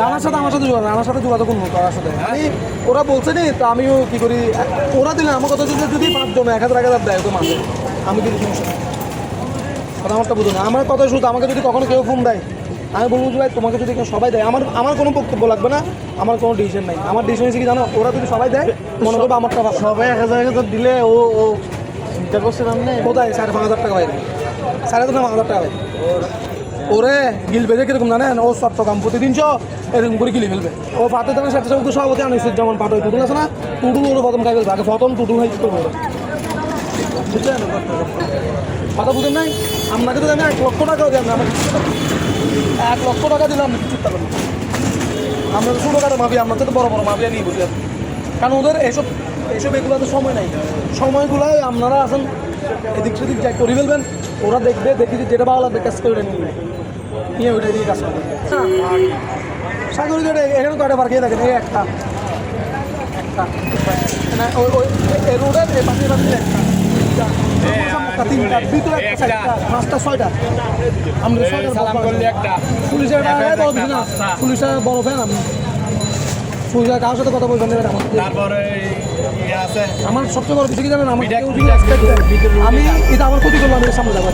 রানার সাথে আমার সাথে যোগাযোগ রানার সাথে যোগাযোগ করব তার সাথে। আমি ওরা বলছে নি তো আমিও কি করি? ওরা দিলে আমার কথা যদি যদি পাঁচজন এক হাজার এক হাজার দেয় তো মাসে আমি কিন্তু সমস্যা। কথা আমারটা বুঝো না। আমার কথা শুধু আমাকে যদি কখনো কেউ ফোন দেয় আমি বলব যে ভাই তোমাকে যদি কেউ সবাই দেয় আমার আমার কোনো বক্তব্য লাগবে না আমার কোনো ডিসিশন নাই। আমার ডিসিশন হচ্ছে কি জানো? ওরা যদি সবাই দেয় মনে করব আমারটা সবাই এক হাজার এক হাজার দিলে ও ও চিন্তা করছেন আপনি? কোথায়? সাড়ে পাঁচ হাজার টাকা বাইরে সাড়ে পাঁচ হাজার টাকা বাইরে ওরে গিল বেঁধে কীরকম জানেন? ও চট্টগ্রাম প্রতিদিনশো এরকম করে গিলে ফেলবে। ও পাতে দানের সাথে সাথে সভাপতি আনিস যেমন পাতে টুটুল আছে না? টুটুল ওর প্রথম খাই ফেলবে আগে প্রথম টুটুল ওরা। বুঝলেন? কথা বুঝেন নাই? আপনাকে যদি আমি এক লক্ষ টাকাও দেন আমার এক লক্ষ টাকা দিলাম আপনি চিন্তা করুন আমরা তো ছোটোখাটো মাফিয়া, আমরা তো বড় বড় মাফিয়া নিয়ে আছি কারণ ওদের এসব এগুলো তো সময় নাই। সময়গুলাই আপনারা আছেন এদিক সেদিক যাই করে ফেলবেন ওরা দেখবে দেখি যে যেটা ভালো লাগবে কাজ করে নিয়ে নিয়ে ওইটা দিয়ে কাজ করবে। সাগর এখানে কয়টা খেয়ে দেখেন? এই একটা। একটা। ওই ওই এই রোডের এই পাশে পাশে একটা। দুইটা, তিনটা ভিতরে একটা পাঁচটা ছয়টা। আমরা ছয়টা পুলিশের পুলিশের বড় ফ্যান আমি। পুলিশের কারোর সাথে কথা বলবেন তারপরে আমার সবচেয়ে বড় বিষয় কি জানেন? আমার আমি এটা আমার ক্ষতি করল আমি এর সামনে যাব